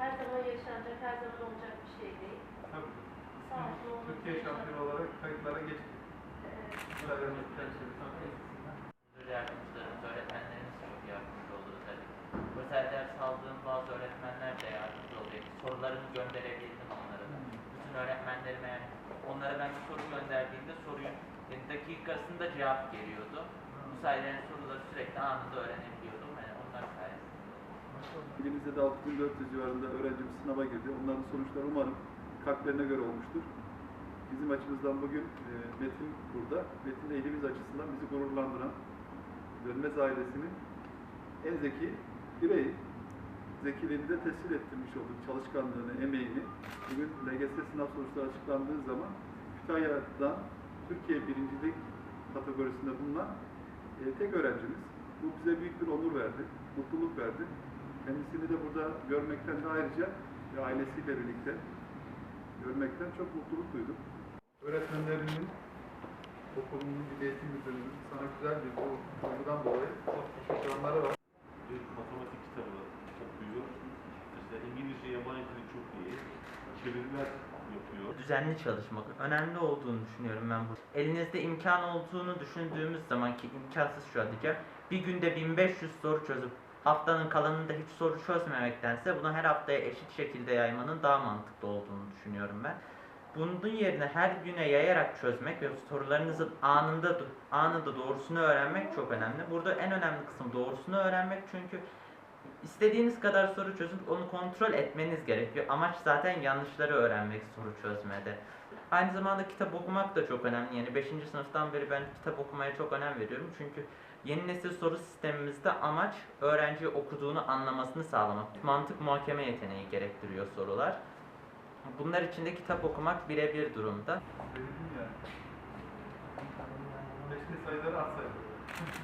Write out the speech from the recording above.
her zaman yaşanacak, her zaman olacak bir şey değil. Tabii. Sakin olmak Türkiye şampiyonu olarak kayıtlara geçtik. Evet. Müsaadenizle temsil Müdür yardımcılarımız, öğretmenlerimiz çok yardımcı oluyor tabii. Özel ders aldığım bazı öğretmenler de yardımcı oluyor. Sorularımı gönderebildim onlara da. Bütün öğretmenlerime yani onlara ben bir soru gönderdiğimde soruyu yani dakikasında cevap geliyordu. Bu sayede soruları sürekli anında öğrenebiliyordum. Yani onlar sayesinde. İlimizde de 6400 civarında öğrencimiz sınava girdi. Onların sonuçları umarım kalplerine göre olmuştur. Bizim açımızdan bugün e, Metin burada. Metin de ilimiz açısından bizi gururlandıran Dönmez ailesinin en zeki bireyi. Zekiliğini de tescil ettirmiş olduk. Çalışkanlığını, emeğini. Bugün LGS sınav sonuçları açıklandığı zaman Kütahya'dan Türkiye birincilik kategorisinde bulunan e, tek öğrencimiz. Bu bize büyük bir onur verdi, mutluluk verdi. Kendisini de burada görmekten de ayrıca ve ailesiyle birlikte görmekten çok mutluluk duydum. Öğretmenlerinin, okulunun, bir eğitim müdürünün sana güzel bir bu duygudan dolayı çok teşekkürleri var. bir matematik kitabı okuyor. İşte İngilizce, yabancı dili çok iyi. Çeviriler yapıyor. Düzenli çalışmak önemli olduğunu düşünüyorum ben bu. Elinizde imkan olduğunu düşündüğümüz zaman ki imkansız şu an diyeceğim. Bir günde 1500 soru çözüp haftanın kalanında hiç soru çözmemektense bunu her haftaya eşit şekilde yaymanın daha mantıklı olduğunu düşünüyorum ben. Bunun yerine her güne yayarak çözmek ve sorularınızın anında anında doğrusunu öğrenmek çok önemli. Burada en önemli kısım doğrusunu öğrenmek çünkü istediğiniz kadar soru çözüp onu kontrol etmeniz gerekiyor. Amaç zaten yanlışları öğrenmek soru çözmede. Aynı zamanda kitap okumak da çok önemli. Yani 5. sınıftan beri ben kitap okumaya çok önem veriyorum. Çünkü yeni nesil soru sistemimizde amaç öğrenci okuduğunu anlamasını sağlamak. Mantık muhakeme yeteneği gerektiriyor sorular. Bunlar için de kitap okumak birebir durumda. Söyledim ya. Beşli sayıları at sayıları.